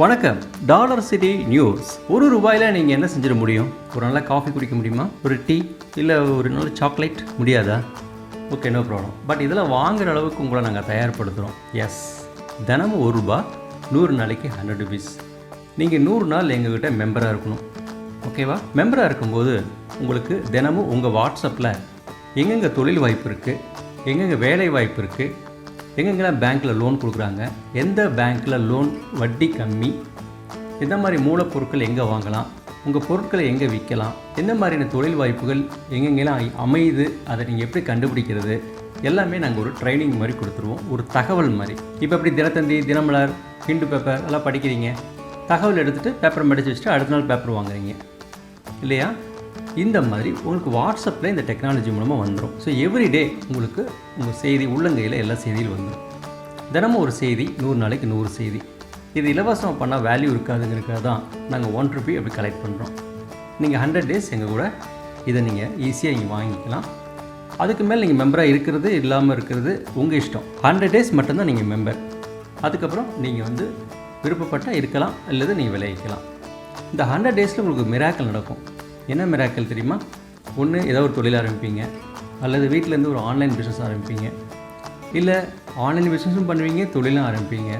வணக்கம். Dollar city news ஒரு ரூபாயில் நீங்கள் என்ன செஞ்சிட முடியும்? ஒரு நல்ல காஃபி குடிக்க முடியுமா? ஒரு டீ இல்லை ஒரு நல்ல சாக்லேட் முடியாதா? ஓகே நோ ப்ராப்ளம் பட் இதெல்லாம் வாங்குற அளவுக்கு உங்களை நாங்கள் தயார்படுத்துகிறோம் எஸ் தினமும் ஒரு ரூபா நூறு நாளைக்கு ஹண்ட்ரட் ருபீஸ் நீங்கள் நூறு நாள் எங்ககிட்ட மெம்பராக இருக்கணும். ஓகேவா மெம்பராக இருக்கும்போது உங்களுக்கு தினமும் உங்கள் வாட்ஸ்அப்பில் எங்கெங்கே தொழில் வாய்ப்பு இருக்குது எங்கெங்கே வேலை வாய்ப்பு இருக்குது எங்கெங்கெல்லாம் பேங்க்கில் லோன் கொடுக்குறாங்க எந்த பேங்க்கில் லோன் வட்டி கம்மி எந்த மாதிரி மூலப்பொருட்கள் எங்கே வாங்கலாம் உங்கள் பொருட்களை எங்கே விற்கலாம் எந்த மாதிரியான தொழில் வாய்ப்புகள் எங்கெங்கெல்லாம் அமையுது அதை நீங்கள் எப்படி கண்டுபிடிக்கிறது எல்லாமே நாங்கள் ஒரு ட்ரைனிங் மாதிரி கொடுத்துருவோம் ஒரு தகவல் மாதிரி. இப்போ எப்படி தினத்தந்தி தினமலர் ஹிண்டு பேப்பர் எல்லாம் படிக்கிறீங்க தகவல் எடுத்துகிட்டு பேப்பர் மடித்து வச்சுட்டு அடுத்த நாள் பேப்பர் வாங்குறீங்க. இல்லையா? இந்த மாதிரி உங்களுக்கு வாட்ஸ்அப்பில் இந்த டெக்னாலஜி மூலமாக வந்துடும் ஸோ எவ்ரிடே உங்களுக்கு உங்கள் செய்தி உள்ளங்கையில் எல்லா செய்தியும் வந்துடும் தினமும் ஒரு செய்தி நூறு நாளைக்கு நூறு செய்தி. இது இலவசமாக பண்ணால் வேல்யூ இருக்காதுங்கிறதுக்காக தான் நாங்கள் ஒன் ருபி அப்படி கலெக்ட் பண்ணுறோம் நீங்கள் ஹண்ட்ரட் டேஸ் எங்கள் கூட இதை நீங்கள் ஈஸியாக இங்கே வாங்கிக்கலாம். அதுக்கு மேலே நீங்கள் மெம்பராக இருக்கிறது இல்லாமல் இருக்கிறது உங்கள் இஷ்டம். ஹண்ட்ரட் டேஸ் மட்டும்தான் நீங்கள் மெம்பர் அதுக்கப்புறம் நீங்கள் வந்து விருப்பப்பட்டால் இருக்கலாம் அல்லது நீங்கள் விளைவிக்கலாம். இந்த ஹண்ட்ரட் டேஸில் உங்களுக்கு மிராக்கல் நடக்கும். என்ன மிராக்கல் தெரியுமா? ஒன்று ஏதோ ஒரு தொழில் ஆரம்பிப்பீங்க. அல்லது வீட்டிலேருந்து ஒரு ஆன்லைன் பிஸ்னஸ் ஆரம்பிப்பீங்க. இல்லை ஆன்லைன் பிஸ்னஸும் பண்ணுவீங்க தொழிலும் ஆரம்பிப்பீங்க.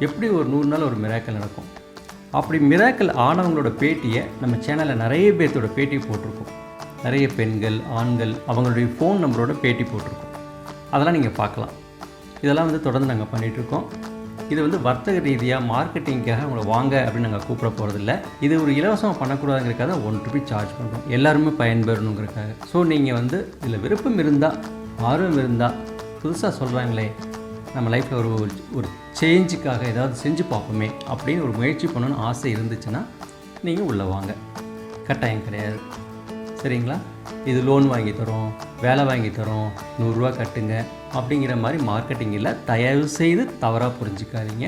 எப்படி ஒரு நூறு நாள் ஒரு மிராக்கல் நடக்கும்? அப்படி மிராக்கல் ஆனவங்களோட பேட்டியை நம்ம சேனலில் நிறைய பேர்த்தோட பேட்டி போட்டிருக்கோம். நிறைய பெண்கள் ஆண்கள் அவங்களுடைய ஃபோன் நம்பரோட பேட்டி போட்டிருக்கோம். அதெல்லாம் நீங்கள் பார்க்கலாம். இதெல்லாம் வந்து தொடர்ந்து நாங்கள் பண்ணிகிட்ருக்கோம் இது வந்து வர்த்தக ரீதியாக மார்க்கெட்டிங்காக உங்களை வாங்க அப்படின்னு நாங்கள் கூப்பிட போகிறதில்ல இது ஒரு இலவசமாக பண்ணக்கூடாதுங்கிறக்காக ஒன் ருபி சார்ஜ் பண்ணுறோம் எல்லாருமே பயன்பெறணுங்கிறக்காக ஸோ நீங்கள் வந்து இதில் விருப்பம் இருந்தால் ஆர்வம் இருந்தால் புதுசாக சொல்கிறாங்களே நம்ம லைஃப்பில் ஒரு ஒரு சேஞ்சுக்காக ஏதாவது செஞ்சு பார்ப்போமே அப்படின்னு ஒரு முயற்சி பண்ணணும்னு ஆசை இருந்துச்சுன்னா நீங்கள் உள்ளே வாங்க. கட்டாயம் கிடையாது. சரிங்களா? இது லோன் வாங்கி தரோம். வேலை வாங்கி தரோம் நூறுரூவா கட்டுங்க அப்படிங்கிற மாதிரி மார்க்கெட்டிங்கில் தயவு செய்து தவறாக புரிஞ்சுக்காதீங்க.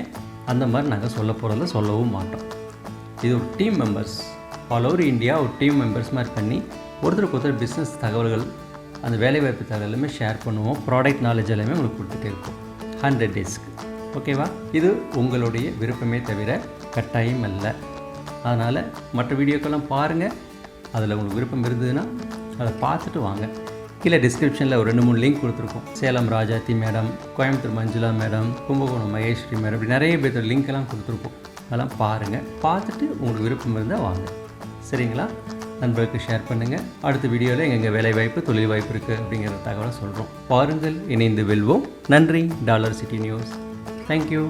அந்த மாதிரி நாங்கள் சொல்ல போகிறதில்ல சொல்லவும் மாட்டோம். இது ஒரு team members all over India ஒரு டீம் மெம்பர்ஸ் மாதிரி பண்ணி ஒருத்தருக்கு ஒருத்தர் பிஸ்னஸ் தகவல்கள் அந்த வேலைவாய்ப்பு தகவல் எல்லாமே ஷேர் பண்ணுவோம். ப்ராடக்ட் நாலேஜ் எல்லாமே உங்களுக்கு கொடுத்துட்டே இருக்கும் ஹண்ட்ரட் டேஸ்க்கு ஓகேவா இது உங்களுடைய விருப்பமே தவிர கட்டாயம் அல்ல. அதனால் மற்ற வீடியோக்கெல்லாம் பாருங்கள் அதில் உங்களுக்கு விருப்பம் இருந்ததுன்னா அதை பார்த்துட்டு வாங்க. கீழே டிஸ்கிரிப்ஷனில் ஒரு ரெண்டு மூணு லிங்க் கொடுத்துருக்கோம். Salem Rajathi madam Coimbatore Manjula madam Kumbakonam Maheswari madam இப்படி நிறைய பேர் லிங்க்லாம் கொடுத்துருக்கோம். அதெல்லாம் பாருங்கள் பார்த்துட்டு உங்களுக்கு விருப்பம் இருந்தால் வாங்க. சரிங்களா? நண்பர்களுக்கு ஷேர் பண்ணுங்கள் அடுத்த வீடியோவில் எங்கெங்கே வேலை வாய்ப்பு தொழில் வாய்ப்பு இருக்குது அப்படிங்கிற தகவலை சொல்கிறோம் பாருங்கள் இணைந்து வெல்வோம். நன்றி. Dollar city news. தேங்க்யூ